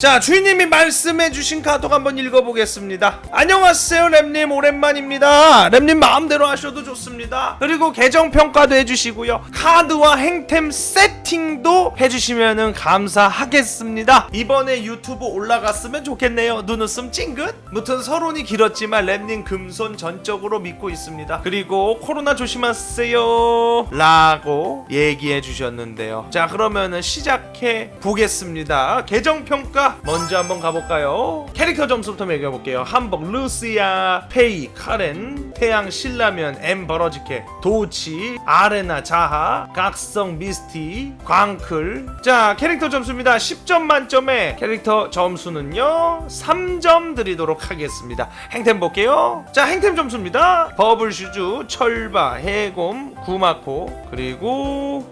자 주인님이 말씀해주신 카톡 한번 읽어보겠습니다. 안녕하세요 랩님. 오랜만입니다. 랩님 마음대로 하셔도 좋습니다. 그리고 계정 평가도 해주시고요. 카드와 행템 세팅도 해주시면 감사하겠습니다. 이번에 유튜브 올라갔으면 좋겠네요. 눈웃음 찡긋. 무튼 서론이 길었지만 랩님 금손 전적으로 믿고 있습니다. 그리고 코로나 조심하세요. 라고 얘기해 주셨는데요. 자 그러면은 시작해 보겠습니다. 계정 평가 먼저 한번 가볼까요? 캐릭터 점수부터 매겨볼게요. 한복 루시아 페이 카렌 태양 신라면 엠 버러지케 도치 아레나 자하 각성 미스티 광클. 자 캐릭터 점수입니다. 10점 만점에 캐릭터 점수는요 3점 드리도록 하겠습니다. 행템 볼게요. 자 행템 점수입니다. 버블슈즈 철바 해곰 구마코 그리고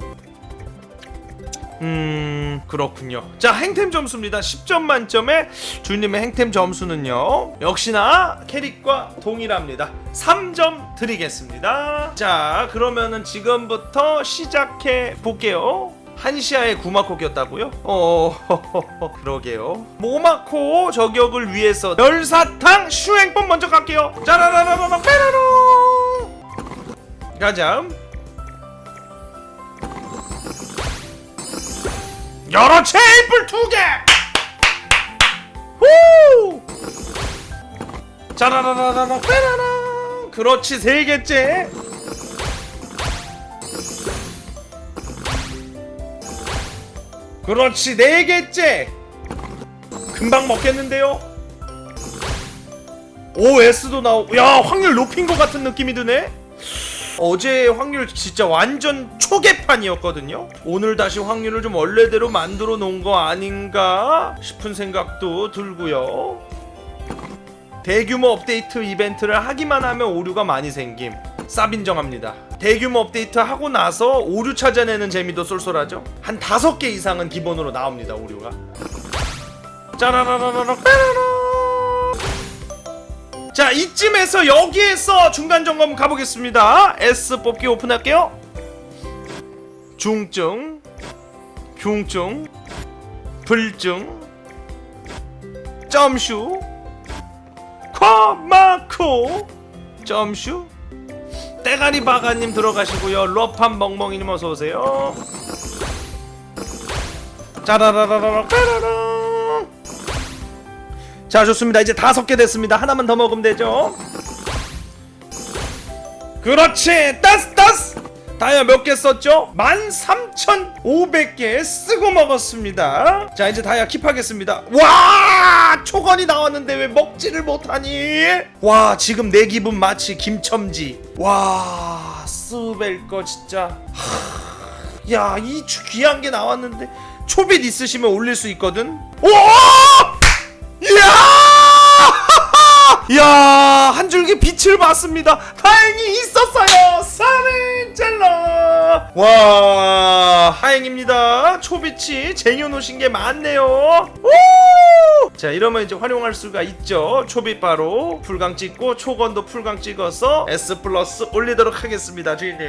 음 그렇군요 자 행템 점수입니다 10점 만점에 주님의 행템 점수는요 역시나 캐릭과 동일합니다 3점 드리겠습니다 자 그러면은 지금부터 시작해 볼게요 한시아의 구마코 꼈다고요? 어, 그러게요. 모마코 저격을 위해서 열사탕 슈행법 먼저 갈게요. 짜라라라라 빼라로. 가자. 여러 체이플 두 개. 후. 짜라라라라 빼라라. 그렇지 세 개째. 그렇지 네 개째. 금방 먹겠는데요. OS도 나오고 야 확률 높인 것 같은 느낌이 드네. 어제 확률 진짜 완전 초계판이었거든요. 오늘 다시 확률을 좀 원래대로 만들어 놓은 거 아닌가 싶은 생각도 들고요. 대규모 업데이트 이벤트를 하기만 하면 오류가 많이 생김. 쌉 인정합니다. 대규모 업데이트 하고 나서 오류 찾아내는 재미도 쏠쏠하죠. 한 다섯 개 이상은 기본으로 나옵니다. 오류가. 짜라라라라 빼라라. 자 이쯤에서 여기에서 중간 점검 가보겠습니다. S 뽑기 오픈할게요. 중증 중증 불증 점슈 코마코 점슈. 때가리 바가님 들어가시고요. 러판 멍멍이님 어서오세요. 짜라라라라 까라라 자 좋습니다. 이제 다섯 개 됐습니다. 하나만 더 먹으면 되죠? 그렇지. 따스 따스. 다이아 몇 개 썼죠? 13,500개 쓰고 먹었습니다. 자 이제 다이아 킵하겠습니다. 와! 초건이 나왔는데 왜 먹지를 못하니? 와 지금 내 기분 마치 김첨지. 와 스벨 거 진짜. 야이 귀한 게 나왔는데 초빗 있으시면 올릴 수 있거든. 오! 이야! 야, 한 줄기 빛을 봤습니다. 다행히 있었어요. 잘라. 와, 다행입니다. 초빛이 쟁여놓으신 게 많네요. 오! 자, 이러면 이제 활용할 수가 있죠. 초빛 바로 풀강 찍고 초건도 풀강 찍어서 S 플러스 올리도록 하겠습니다, 주인님.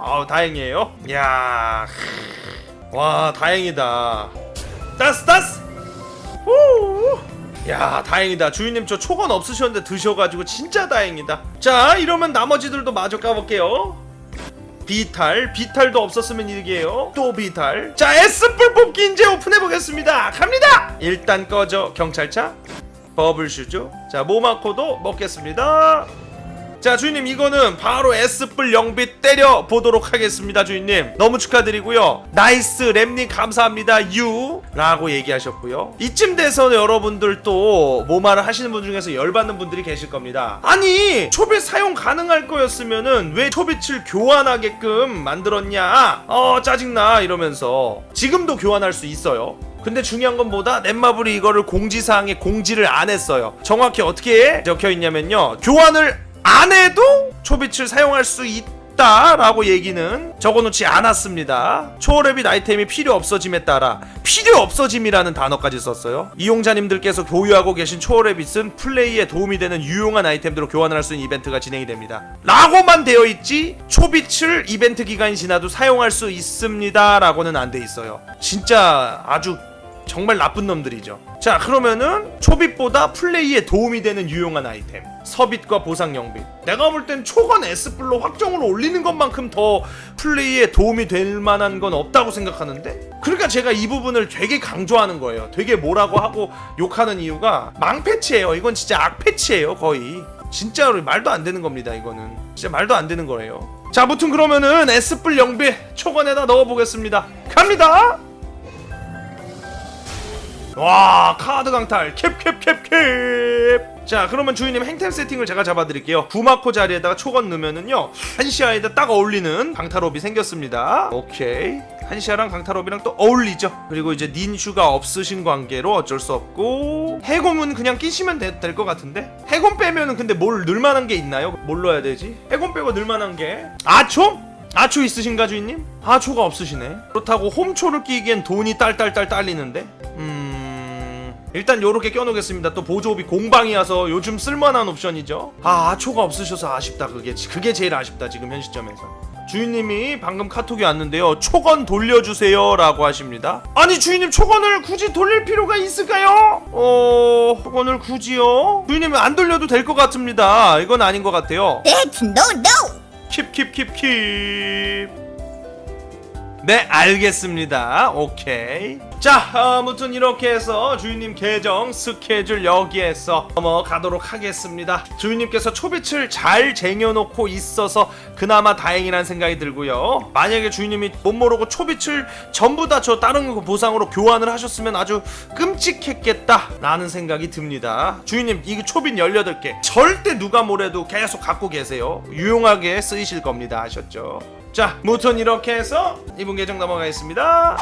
아우, 다행이에요. 야, 와, 다행이다. 따스 따스. 후. 야 다행이다. 주인님 저 초건 없으셨는데 드셔가지고 진짜 다행이다. 자 이러면 나머지들도 마저 까볼게요. 비탈 비탈도 없었으면 이게요. 또 비탈. 자 S뿔 뽑기 이제 오픈해보겠습니다. 갑니다! 일단 꺼져. 경찰차. 버블슈즈. 자 모마코도 먹겠습니다 자 주인님 이거는 바로 S뿔 영빛 때려 보도록 하겠습니다 주인님. 너무 축하드리고요. 나이스 랩님 감사합니다. 유 라고 얘기하셨고요. 이쯤 돼서 여러분들 또 모마를 하시는 분 중에서 열받는 분들이 계실 겁니다. 아니 초빛 사용 가능할 거였으면은 왜 초빛을 교환하게끔 만들었냐? 어 짜증나 이러면서. 지금도 교환할 수 있어요. 근데 중요한 건 뭐다? 넷마블이 이거를 공지사항에 공지를 안 했어요. 정확히 어떻게 적혀 있냐면요. 교환을 안 해도 초빛을 사용할 수 있다라고 얘기는 적어놓지 않았습니다. 초월랩이 아이템이 필요 없어짐에 따라 필요 없어짐이라는 단어까지 썼어요. 이용자님들께서 보유하고 계신 초월랩잇은 플레이에 도움이 되는 유용한 아이템들로 교환을 할 수 있는 이벤트가 진행이 됩니다. 라고만 되어 있지 초빛을 이벤트 기간이 지나도 사용할 수 있습니다라고는 안 돼 있어요. 진짜 아주 정말 나쁜 놈들이죠. 자, 그러면은 초빗보다 플레이에 도움이 되는 유용한 아이템. 서빗과 보상 영빗. 내가 볼 땐 초건 S플로 확정을 올리는 것만큼 더 플레이에 도움이 될 만한 건 없다고 생각하는데? 그러니까 제가 이 부분을 되게 강조하는 거예요. 되게 뭐라고 하고 욕하는 이유가 망패치예요. 이건 진짜 악패치예요, 거의. 진짜로 말도 안 되는 겁니다, 이거는. 진짜 말도 안 되는 거예요. 자, 아무튼 그러면은 S뿔 영빗 초건에다 넣어보겠습니다. 갑니다! 와 카드 강탈. 캡캡캡캡. 자 그러면 주인님 행템 세팅을 제가 잡아드릴게요. 구마코 자리에다가 초건 넣으면은요 한시아에다 딱 어울리는 강타롭이 생겼습니다. 오케이. 한시아랑 강타롭이랑 또 어울리죠. 그리고 이제 닌슈가 없으신 관계로 어쩔 수 없고 해곰은 그냥 끼시면 될 것 같은데? 해곰 빼면은 근데 뭘 넣을만한 게 있나요? 뭘 넣어야 되지? 해곰 빼고 넣을만한 게? 아초? 아초 있으신가 주인님? 아초가 없으시네. 그렇다고 홈초를 끼기엔 돈이 딸딸딸 딸리는데? 음... 일단 요렇게 껴놓겠습니다. 또 보조업이 공방이어서 요즘 쓸만한 옵션이죠. 아 아초가 없으셔서 아쉽다 그게. 그게 제일 아쉽다 지금 현 시점에서. 주인님이 방금 카톡이 왔는데요. 초건 돌려주세요 라고 하십니다. 아니 주인님 초건을 굳이 돌릴 필요가 있을까요? 어... 초건을 굳이요? 주인님이 안 돌려도 될 것 같습니다. 이건 아닌 것 같아요. That's no no. 킵킵킵킵. 네 알겠습니다. 오케이 자 아무튼 이렇게 해서 주인님 계정 스케줄 여기에서 넘어가도록 하겠습니다. 주인님께서 초빛을 잘 쟁여놓고 있어서 그나마 다행이란 생각이 들고요. 만약에 주인님이 못 모르고 초빛을 전부 다 저 다른 거 보상으로 교환을 하셨으면 아주 끔찍했겠다 라는 생각이 듭니다. 주인님 이거 초빛 18개. 절대 누가 뭐래도 계속 갖고 계세요. 유용하게 쓰이실 겁니다. 아셨죠? 자 무튼 이렇게 해서 이분 계정 넘어가겠습니다